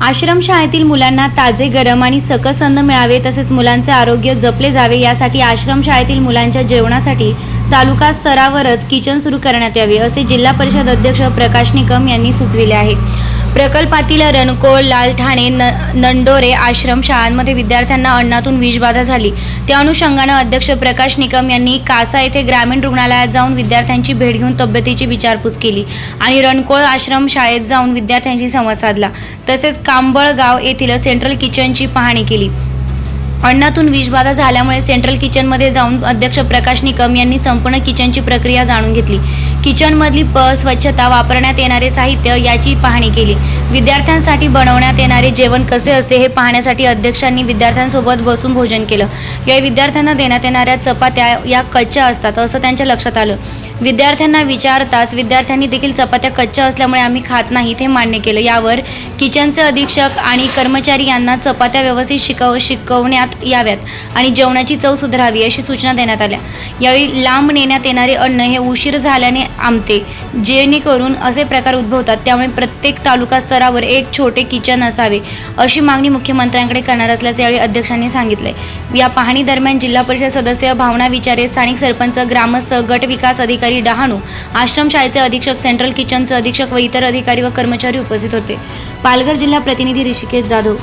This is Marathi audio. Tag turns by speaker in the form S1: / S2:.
S1: आश्रमशाळेतील मुलांना ताजे गरम आणि सकस अन्न मिळावे तसेच मुलांचे आरोग्य जपले जावे यासाठी आश्रमशाळेतील मुलांच्या जेवणासाठी तालुका स्तरावरच किचन सुरू करण्यात यावे असे जिल्हा परिषद अध्यक्ष प्रकाश निकम यांनी सुचविले आहे. प्रकल्पातील रणकोळ लालठाणे न नंडोरे आश्रम शाळांमध्ये विद्यार्थ्यांना अन्नातून विषबाधा झाली. त्या अनुषंगानं अध्यक्ष प्रकाश निकम यांनी कासा येथे ग्रामीण रुग्णालयात जाऊन विद्यार्थ्यांची भेट घेऊन तब्येतीची विचारपूस केली आणि रणकोळ आश्रम शाळेत जाऊन विद्यार्थ्यांशी संवाद साधला. तसेच कांबळगाव येथील सेंट्रल किचनची पाहणी केली. अन्नातून विषबाधा झाल्यामुळे सेंट्रल किचनमध्ये जाऊन अध्यक्ष प्रकाश निकम यांनी संपूर्ण किचनची प्रक्रिया जाणून घेतली. किचनमधली प स्वच्छता वापरण्यात येणारे साहित्य याची पाहणी केली. विद्यार्थ्यांसाठी बनवण्यात येणारे जेवण कसे असते हे पाहण्यासाठी अध्यक्षांनी विद्यार्थ्यांसोबत बसून भोजन केलं. या विद्यार्थ्यांना देण्यात येणाऱ्या चपात्या या कच्च्या असतात असं त्यांच्या लक्षात आलं. विद्यार्थ्यांना विचारताच विद्यार्थ्यांनी देखील चपात्या कच्च्या असल्यामुळे आम्ही खात नाही हे मान्य केलं. यावर किचनचे अधीक्षक आणि कर्मचारी यांना चपात्या व्यवस्थित शिकव शिकवण्यात याव्यात आणि जेवणाची चव सुधारावी अशी सूचना देण्यात आल्या. यावेळी लांब नेण्यात येणारे अन्न हे उशीर झाल्याने आमते जेणेकरून असे प्रकार उद्भवतात त्यामुळे प्रत्येक तालुका स्तरावर एक छोटे किचन असावे अशी मागणी मुख्यमंत्र्यांकडे करणार असल्याचे यावेळी अध्यक्षांनी सांगितले. या पाहणी दरम्यान जिल्हा परिषद सदस्य भावना विचारे स्थानिक सरपंच ग्रामस्थ गट विकास अधिकारी डहाणू आश्रमशाळेचे अधीक्षक सेंट्रल किचनचे अधीक्षक व इतर अधिकारी व कर्मचारी उपस्थित होते. पालघर जिल्हा प्रतिनिधी ऋषिकेश जाधव.